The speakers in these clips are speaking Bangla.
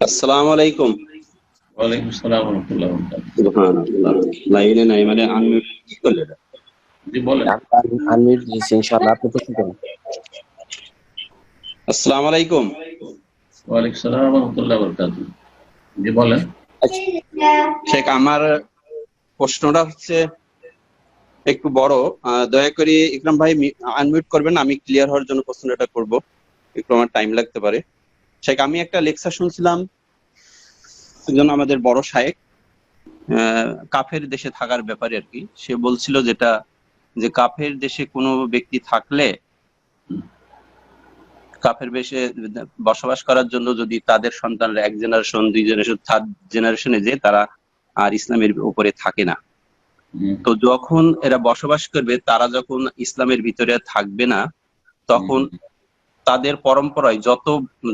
আসসালামু আলাইকুম। ওয়ালাইকুম আসসালাম রহমতুল্লাহ সুবহানাল্লাহ। লাইনে নাই মানে আনমিউট কি জি বলেন। আনমিউট দিয়েছি ইনশাআল্লাহ। আপনি প্রশ্ন করুন। আসসালামু আলাইকুম। ওয়ালাইকুম আসসালাম রহমতুল্লাহ বরকাত জি বলেন। শেখ আমার প্রশ্নটা হচ্ছে একটু বড়। আহ, দয়া করে ইকরাম ভাই আনমিউট করবেন আমি ক্লিয়ার হওয়ার জন্য প্রশ্নটা করব। একটু আমার টাইম লাগতে পারে। শেখ আমি একটা লেকচার শুনছিলাম একজন আমাদের বড় শায়েক কাফের দেশে থাকার ব্যাপারে আর কি। সে বলছিল যেটা যে কাফের দেশে কোনো ব্যক্তি থাকলে কাফের দেশে বসবাস করার জন্য যদি তাদের সন্তানরা এক জেনারেশন দুই জেনারেশন থার্ড জেনারেশনে যে তারা আর ইসলামের উপরে থাকে না। তো যখন এরা বসবাস করবে তারা যখন ইসলামের ভিতরে থাকবে না তখন তাদের পরম্পরায় যত,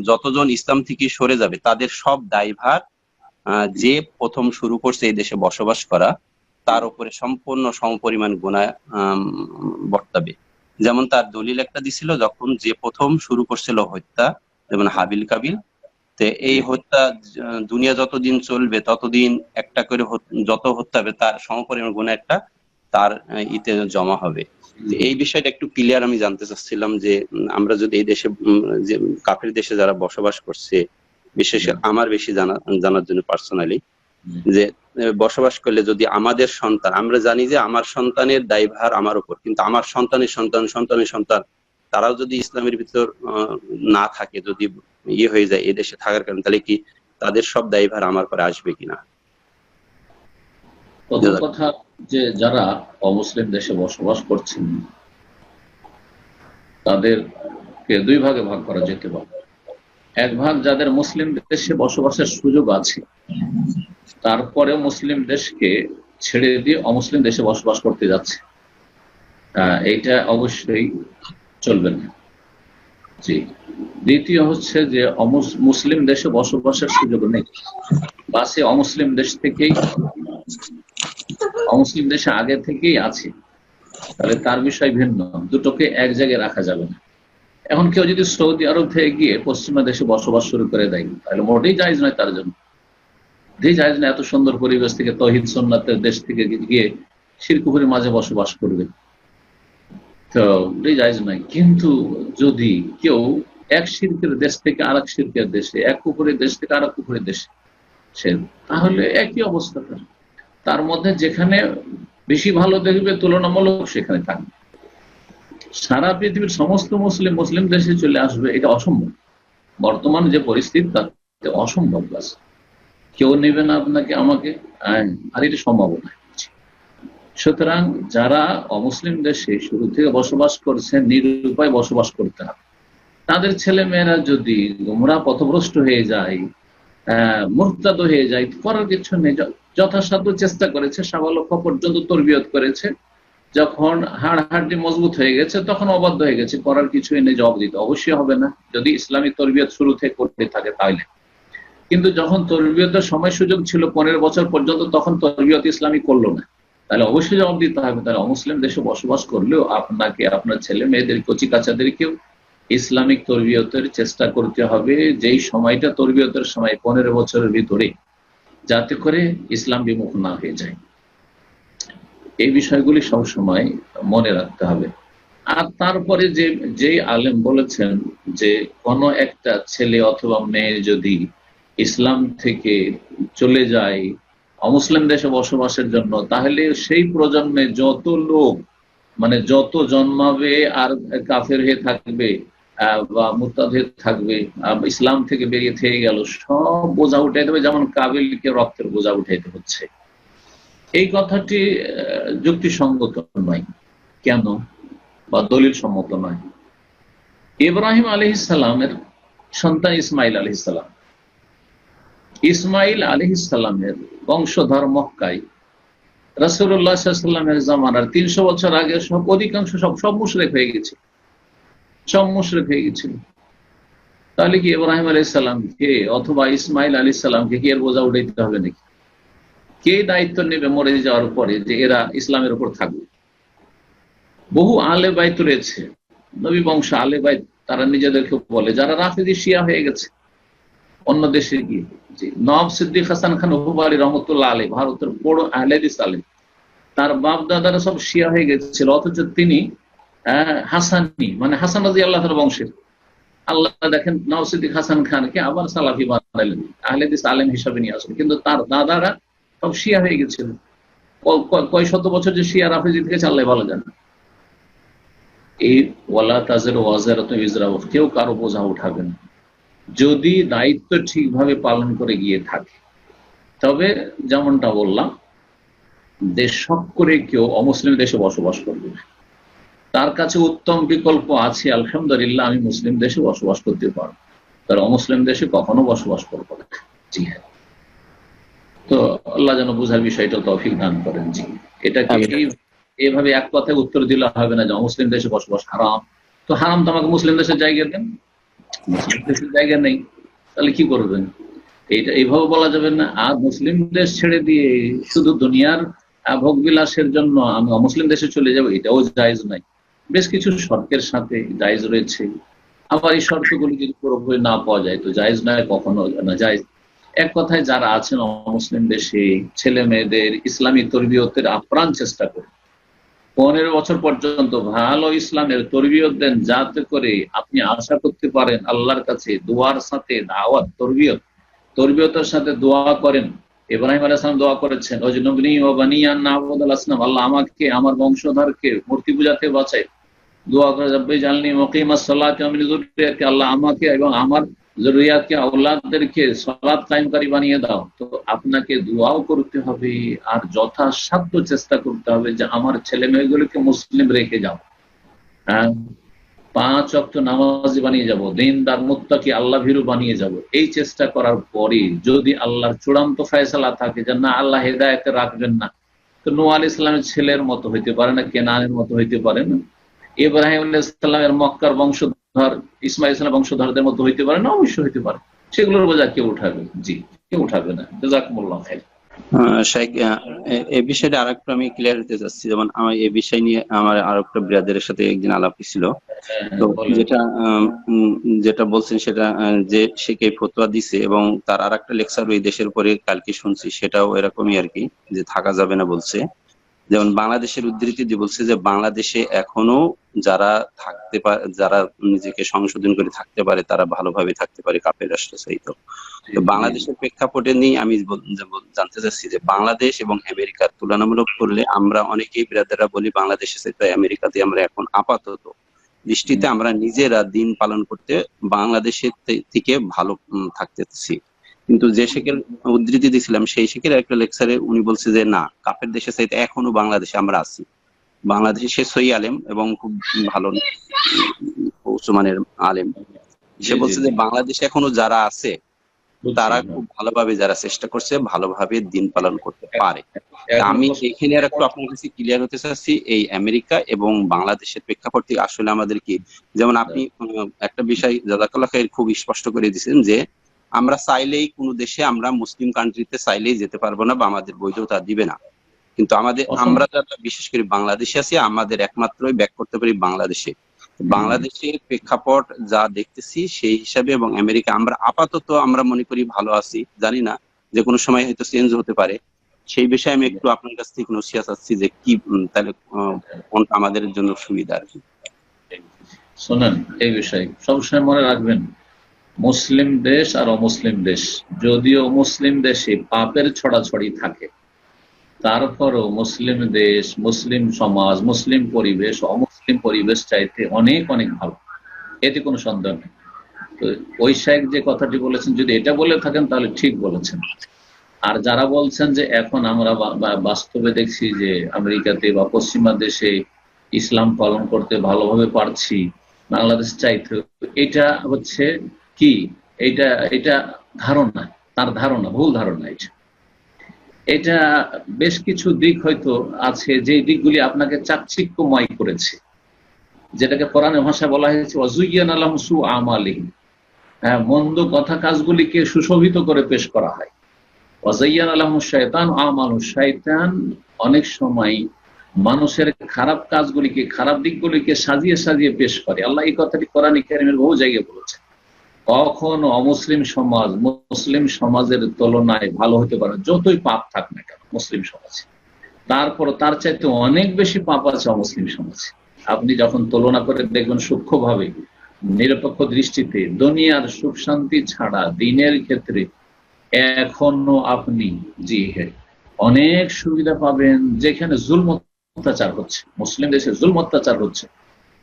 যতজন ইসলাম থেকে সরে যাবে, তাদের সব দায়ভার যে প্রথম শুরু করছে এই দেশে বসবাস করা, তার উপরে সম্পূর্ণ সমপরিমাণ গুণা বর্তাবে। যেমন তার দলিল একটা দিছিল, যখন যে প্রথম শুরু করছিল হত্যা, যেমন হাবিল কাবিল, তো এই হত্যা দুনিয়া যতদিন চলবে, ততদিন একটা করে যত হত্যা হবে, তার সমপরিমাণ গুণা একটা তার ইতে জমা হবে। এই বিষয়টা একটু ক্লিয়ার আমি জানতে চাচ্ছিলাম যে আমরা যদি এই দেশে যে কাফের দেশে যারা বসবাস করছে বিশেষ আমার বেশি জানা জানার জন্য পার্সোনালি যে বসবাস করলে যদি আমাদের সন্তান আমরা জানি যে আমার সন্তানের দায়ভার আমার উপর কিন্তু আমার সন্তানের সন্তান সন্তানের সন্তান তারাও যদি ইসলামের ভিতর না থাকে যদি ইয়ে হয়ে যায় এদেশে থাকার কারণে তাহলে কি তাদের সব দায়ভার আমার পরে আসবে কিনা? প্রথম কথা যে যারা অমুসলিম দেশে বসবাস করছেন তাদেরকে দুই ভাগে ভাগ করা যেতে পারে। এক ভাগ যাদের মুসলিম দেশে বসবাসের সুযোগ আছে তারপরে মুসলিম দেশকে ছেড়ে দিয়ে অমুসলিম দেশে বসবাস করতে যাচ্ছে। আহ, এইটা অবশ্যই চলবে না। জি। দ্বিতীয় হচ্ছে যে মুসলিম দেশে বসবাসের সুযোগ নেই। বা সে অমুসলিম দেশ থেকেই অমুসলিম দেশে আগে থেকেই আছে। তাহলে তার বিষয় ভিন্ন। দুটোকে এক জায়গায় রাখা যাবে না। এখন কেউ যদি সৌদি আরব থেকে গিয়ে পশ্চিমা দেশে বসবাস শুরু করে দেয়, তাহলে মোটেই জায়জ নয় তার জন্য। মোটেই জায়জ না এত সুন্দর পরিবেশ থেকে, তহিদ সোননাথের দেশ থেকে গিয়ে শিরকুপুরের মাঝে বসবাস করবে। তো মোটেই জায়জ নয়। কিন্তু যদি কেউ এক শিল্পের দেশ থেকে আর এক শিল্পের দেশে, এক কুকুরের দেশ থেকে আর এক কুকুরের দেশে, সে তাহলে একই অবস্থা তার। তার মধ্যে যেখানে বেশি ভালো দেখবে, তুলনামূলক সেখানে থাকবে। সারা পৃথিবীর সমস্ত মুসলিম মুসলিম দেশে চলে আসবে, এটা অসম্ভব। বর্তমান যে পরিস্থিতি, তাতে অসম্ভব কাজ কেউ নেবে না আপনাকে, আমাকে আর এটা সম্ভব না সুতরাং যারা অমুসলিম দেশে শুরু থেকে বসবাস করছে, নিরুপায় বসবাস করতে হবে। তাদের ছেলে মেয়েরা যদি গোমরা পথভ্রষ্ট হয়ে যায়, আহ, মুরতাদ হয়ে যায়, করার কিছু নেই। যথাসাধ্য চেষ্টা করেছে সাবালক্ষ পর্যন্ত তরবিয়ত করেছে, যখন হাড় হাড্ডি মজবুত হয়ে গেছে, তখন অবাধ্য হয়ে গেছে, করার কিছুই নেই, জবাব দিতে। অবশ্যই হবে না। যদি ইসলামী তরবিয়ত শুরু থেকে করতে থাকে তাহলে। কিন্তু যখন তরবিয়তের সময় সুযোগ ছিল পনেরো বছর পর্যন্ত, তখন তরবিয়ত ইসলামী করল না। তাহলে অবশ্যই জবাব দিতে হবে। তাহলে অমুসলিম দেশে বসবাস করলেও আপনাকে, আপনার ছেলে মেয়েদের কচি কাচাদেরকেও ইসলামিক তরবিয়তের চেষ্টা করতে হবে। যেই সময়টা তরবিয়তের সময়, পনেরো বছরের ভিতরে যাতে করে ইসলাম বিমুখ না হয়ে যায়। এই বিষয়গুলি সবসময় মনে রাখতে হবে। আর তারপরে যে যে আলেম বলেছেন যে, কোনো একটা ছেলে অথবা মেয়ে যদি ইসলাম থেকে চলে যায়, অমুসলিম দেশে বসবাসের জন্য, তাহলে সেই প্রজন্মে যত লোক মানে যত জন্মাবে আর কাফের হয়ে থাকবে বা মুরতাদ হয়ে থাকবে ইসলাম থেকে বেরিয়ে থেকে গেল, সব বোঝা উঠাইতে হবে, যেমন কাবিলকে রক্তের বোঝা উঠাইতে হচ্ছে। এই কথাটি যুক্তিসঙ্গত নয়। কেন? বা দলিল সম্মত নয়। ইব্রাহিম আলী ইসালামের সন্তান ইসমাইল আলী ইসালাম ইসমাইল আলী ইসালামের বংশধর মক্কায় রাসুল্লাহ সাল্লামের জামানার তিনশো বছর আগে সব, অধিকাংশ সব সব মুশরেক হয়ে গেছে। সব মুশরেক হয়ে গেছিল। তাহলে কি ইব্রাহিম আলী সাল্লামকে অথবা ইসমাইল আলী সাল্লামকে কি এর বোঝা উঠাইতে হবে নাকি? কে দায়িত্ব নেবে মরে যাওয়ার পরে যে এরা ইসলামের উপর থাকবে? বহু আলে বাইত রয়েছে, নবী বংশ আলে বাইত, তারা নিজেদেরকে বলে, যারা রাফিদি শিয়া হয়ে গেছে। অন্য দেশে গিয়ে জি নবাব সিদ্দিক হাসান খান হুবারি রহমতুল্লাহ আলী ভারতের বড় আহলেদিস আলী তার বাপ দাদারা সব শিয়া হয়ে গেছিল, অথচ তিনি হাসানি মানে হাসান রাজি আল্লাহ বংশের। আল্লাহ দেখেন নওয়াব সিদ্দিক হাসান খানকে আবার সালাফি বানালেন। আহলেদিস আলেম হিসাবে নিয়ে আসলেন কিন্তু তার দাদারা সব শিয়া হয়ে গেছিল। কয় শত বছর যে শিয়া রাফেজি থেকে চাল্লাই ভালো জানে। এই ওয়ালা তাজের ওয়াজারত ইসরা কেউ কারও বোঝা উঠাবেন যদি দায়িত্ব ঠিকভাবে পালন করে গিয়ে থাকে। তবে যেমনটা বললাম, দেশ সব করে কেউ অমুসলিম দেশে বসবাস করবে না। তার কাছে উত্তম বিকল্প আছে আলহামদুলিল্লাহ আমি মুসলিম দেশে বসবাস করতে পারব। তার অমুসলিম দেশে কখনো বসবাস করব না। জি হ্যাঁ। তো আল্লাহ যেন বুঝার বিষয়টা তৌফিক দান করেন জি। আমিন। এই- এক কথায় উত্তর দিলে হবে না যে মুসলিম দেশে বসবাস হারাম। তো হারাম তো আমাকে মুসলিম দেশের জায়গা দেন। মুসলিম দেশের জায়গা নেই। তাহলে কি করবেন? এটা এইভাবে বলা যাবে না আর মুসলিম দেশ ছেড়ে দিয়ে শুধু দুনিয়ার আহ, ভোগ বিলাসের জন্য আমি অমুসলিম দেশে চলে যাব এটাও জায়েজ নাই বেশ কিছু শর্তের সাথে জায়েজ রয়েছে। আবার এই শর্তগুলি যদি পুরোপুরি না পাওয়া যায়, তো জায়েজ নয়, কখনো না জায়েজ। এক কথায় যারা আছেন মুসলিম দেশে, ছেলে মেয়েদের ইসলামী তরবিয়তের আপ্রাণ চেষ্টা করে। পনেরো বছর পর্যন্ত ভালো ইসলামের তরবিয়ত দেন যাতে করে আপনি আশা করতে পারেন আল্লাহর কাছে দোয়ার সাথে দাওয়াত, তরবিয়ত, তরবিয়তের সাথে দোয়া করেন। ইব্রাহিম আলাইসলাম দোয়া করেছেন ওই নবনী ও বানিয়ান আল্লাহ আমাকে, আমার বংশধরকে মূর্তি পূজাতে বাঁচাই দোয়া করে, রব্বি জালনি মকিমা সাল্লাহ আল্লাহ আমাকে এবং আমার জরুরিয়াতকে আউলাদদেরকে সলাদ কায়েমকারী বানিয়ে দাও। তো আপনাকে দোয়াও করতে হবে আর যথাসাধ্য চেষ্টা করতে হবে যে আমার ছেলে মেয়েগুলোকে মুসলিম রেখে যাও। হ্যাঁ পাঁচ অক্ট নামাজি বানিয়ে যাব, দিনদার মুত্তাকি আল্লাহ ভীরু বানিয়ে যাব। এই চেষ্টা করার পরে যদি আল্লাহর চূড়ান্ত ফয়সালা থাকে যে না, আল্লাহ হেদায়তে রাখবেন না, তো নোয়াল ইসলামের ছেলের মতো হইতে পারে না, কেনানের মতো হইতে পারে না। ইব্রাহিম ইসলামের মক্কার বংশধর ইসমাইল ইসলাম বংশধরদের মতো হইতে পারে না? অবশ্যই হইতে পারে। সেগুলোর বোঝা কেউ উঠাবে? জি কেউ উঠাবে না? জাজাকুমুল্লাহ খাই এই বিষয়টা আরেকটু আমি ক্লিয়ার হতে চাচ্ছি। যেমন আমার এই বিষয় নিয়ে আমার আরেকটা ব্রাদারের সাথে একদিন আলাপ ছিল তো যেটা আহ, উম, যেটা বলছেন সেটা যে সে কে ফতোয়া দিছে এবং তার আর একটা লেকচার ওই দেশের পরে কালকে শুনছি সেটাও এরকমই আর কি যে থাকা যাবে না বলছে। যেমন বাংলাদেশের উদ্ধৃতি দিয়ে বলছে যে বাংলাদেশে এখনও যারা থাকতে পারে যারা নিজেকে সংশোধন করে থাকতে পারে তারা ভালোভাবে থাকতে পারে কাপের রাষ্ট্র সহিত। বাংলাদেশের প্রেক্ষাপটে নিয়ে আমি জানতে চাচ্ছি যে বাংলাদেশ এবং আমেরিকার তুলনামূলক করলে আমরা অনেকেই ব্রাদাররা বলি বাংলাদেশে সাথে আমেরিকাতে আমরা এখন আপাতত দৃষ্টিতে আমরা নিজেরা দিন পালন করতে বাংলাদেশের থেকে ভালো থাকতেছি। কিন্তু যে শেখের উদ্ধৃতি দিয়েছিলাম সেই শেখের একটা লেকচারে উনি বলছে যে না কাপের দেশে চাইতে এখনও বাংলাদেশে আমরা আছি। বাংলাদেশে সে সই আলেম এবং খুব ভালো উচ্চমানের আলেম। সে বলছে যে বাংলাদেশে এখনও যারা আছে তারা খুব ভালোভাবে যারা চেষ্টা করছে ভালোভাবে দিন পালন করতে পারে। আমি এখানে আর একটু আপনার কাছে ক্লিয়ার হতে চাচ্ছি এই আমেরিকা এবং বাংলাদেশের প্রেক্ষাপট থেকে আসলে আমাদের কি যেমন আপনি একটা বিষয় জাজাকাল্লাহ খুব স্পষ্ট করে দিয়েছেন যে আমরা চাইলেই কোনো দেশে আমরা মুসলিম কান্ট্রিতে চাইলেই যেতে পারব না বা আমাদের বৈধতা দিবে না। কিন্তু আমাদের আমরা যারা বিশেষ করে বাংলাদেশে আছি আমাদের একমাত্রই ব্যাক করতে পারি বাংলাদেশে। বাংলাদেশের প্রেক্ষাপট যা দেখতেছি সেই হিসাবে এবং আমেরিকা আমরা আপাতত আমরা মনে করি ভালো আছি জানি না যে কোনো সময় হয়তো চেঞ্জ হতে পারে। সেই বিষয়ে আমি একটু আপনার কাছ থেকে নসিয়া চাচ্ছি যে কি তাহলে কোনটা আমাদের জন্য সুবিধা আর কি। শোনেন এই বিষয়ে সবসময় মনে রাখবেন মুসলিম দেশ আর অমুসলিম দেশ। যদিও মুসলিম দেশে পাপের ছড়াছড়ি থাকে, তারপরও মুসলিম দেশ, মুসলিম সমাজ, মুসলিম পরিবেশ, অমুসলিম পরিবেশ চাইতে অনেক অনেক ভালো। এতে কোনো সন্দেহ নেই। তো ওই শাহেক যে কথাটি বলেছেন, যদি এটা বলে থাকেন, তাহলে ঠিক বলেছেন। আর যারা বলছেন যে এখন আমরা বাস্তবে দেখছি যে আমেরিকাতে বা পশ্চিমা দেশে ইসলাম পালন করতে ভালোভাবে পারছি, বাংলাদেশ চাইতে এটা হচ্ছে কি? এটা এটা ধারণা, তার ধারণা, ভুল ধারণা এটা। এটা বেশ কিছু দিক হয়তো আছে যে দিকগুলি আপনাকে চাকচিক্যময় করেছে। যেটাকে কোরআনের ভাষায় বলা হয়েছে অজুইয়ান আলম সু আমালি হ্যাঁ মন্দ কথা কাজগুলিকে সুশোভিত করে পেশ করা হয়। অজাইয়ান আলম শয়তান আমালু শয়তান। অনেক সময় মানুষের খারাপ কাজগুলিকে, খারাপ দিকগুলিকে সাজিয়ে সাজিয়ে পেশ করে। আল্লাহ এই কথাটি কোরআন কারিমের বহু জায়গায় বলেছে কখনো অমুসলিম সমাজ, মুসলিম সমাজের তুলনায় ভালো হতে পারে? যতই পাপ থাক না কেন, মুসলিম সমাজে। তারপর তার চাইতে অনেক বেশি পাপ আছে অমুসলিম সমাজে। আপনি যখন তুলনা করে দেখবেন সূক্ষ্মভাবে, নিরপেক্ষ দৃষ্টিতে, দুনিয়ার সুখ শান্তি ছাড়া দিনের ক্ষেত্রে এখনও আপনি, জি হ্যাঁ অনেক সুবিধা পাবেন যেখানে জুল অত্যাচার হচ্ছে। মুসলিম দেশে জুল অত্যাচার হচ্ছে,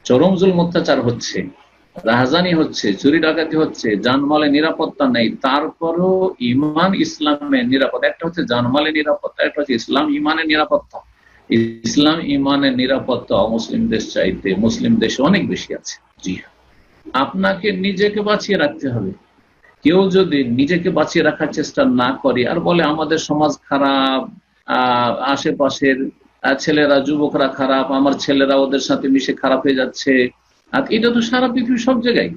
চরম জুল অত্যাচার হচ্ছে। রাহাজানি হচ্ছে, চুরি ডাকাতি হচ্ছে জানমালের নিরাপত্তা নেই। তারপরও ইমান ইসলামের নিরাপত্তা। একটা হচ্ছে জানমালের নিরাপত্তা, একটা হচ্ছে ইসলাম ইমানের নিরাপত্তা। ইসলাম ইমানের নিরাপত্তা অমুসলিম দেশ চাইতে, মুসলিম দেশে অনেক বেশি আছে। জি হ্যাঁ। আপনাকে নিজেকে বাঁচিয়ে রাখতে হবে। কেউ যদি নিজেকে বাঁচিয়ে রাখার চেষ্টা না করে, আর বলে আমাদের সমাজ খারাপ, আহ, আশেপাশের ছেলেরা, যুবকরা খারাপ, আমার ছেলেরা ওদের সাথে মিশে খারাপ হয়ে যাচ্ছে আর এটা তো সারা পৃথিবী সব জায়গায়।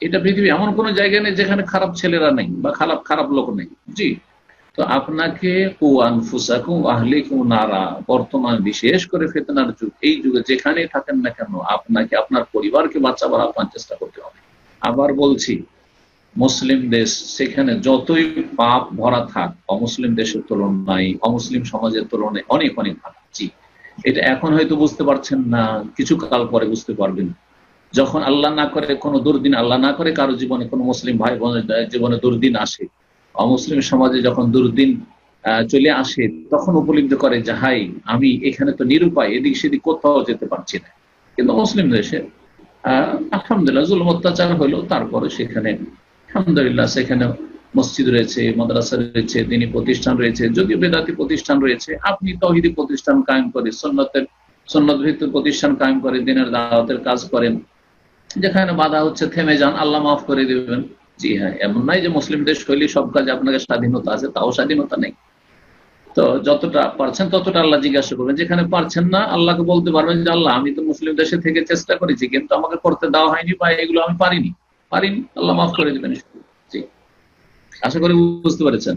এটা পৃথিবী এমন কোনো জায়গা নেই যেখানে খারাপ ছেলেরা নেই বা খারাপ খারাপ লোক নেই। জি। তো আপনাকে, কু নারা, বর্তমান বিশেষ করে ফেতনার যুগ, এই যুগে যেখানেই থাকেন না কেন, আপনাকে, আপনার পরিবারকে বাঁচাবার আপনার চেষ্টা করতে হবে। আবার বলছি, মুসলিম দেশ সেখানে যতই পাপ ভরা থাক, অমুসলিম দেশের তুলনায়, অমুসলিম সমাজের তুলনায় অনেক অনেক ভালো। জি। এটা এখন হয়তো বুঝতে পারছেন না, কিছু কাল পরে বুঝতে পারবেন। যখন আল্লাহ না করে কোনো দুর্দিন আল্লাহ না করে, কারও জীবনে কোনো মুসলিম ভাই বোনের জীবনে দুর্দিন আসে। অমুসলিম সমাজে যখন দুর্দিন চলে আসে, তখন উপলব্ধি করে যে, হাই, আমি এখানে তো নিরুপায়, এদিক সেদিক কোথাও যেতে পারছি না। কিন্তু মুসলিম দেশে আলহামদুলিল্লাহ, জুলুম অত্যাচার হলো, তারপরে সেখানে, আলহামদুলিল্লাহ, সেখানে মসজিদ রয়েছে, মাদ্রাসা রয়েছে, দিনী প্রতিষ্ঠান রয়েছে, যদিও বেদাতি প্রতিষ্ঠান রয়েছে, আপনি তহিদি প্রতিষ্ঠান কায়েম করে সন্ন্যতের সন্ন্যত ভিত্তিক প্রতিষ্ঠান কায়েম করে, দিনের দাওয়াতের কাজ করেন যেখানে বাধা হচ্ছে, থেমে যান, আল্লাহ মাফ করে দিবেন। জি হ্যাঁ এমন নাই যে মুসলিম দেশ শৈলী, সব কাজে আপনাকে স্বাধীনতা আছে, তাও স্বাধীনতা নেই। তো যতটা পারছেন, ততটা আল্লাহ জিজ্ঞাসা করবেন। যেখানে পারছেন না, আল্লাহকে বলতে পারবেন যে, আল্লাহ, আমি তো মুসলিম দেশে থেকে চেষ্টা করেছি, কিন্তু আমাকে করতে দেওয়া হয়নি বা এগুলো আমি পারিনি। পারিনি, আল্লাহ মাফ করে দিবেন। জি। আশা করি বুঝতে পেরেছেন।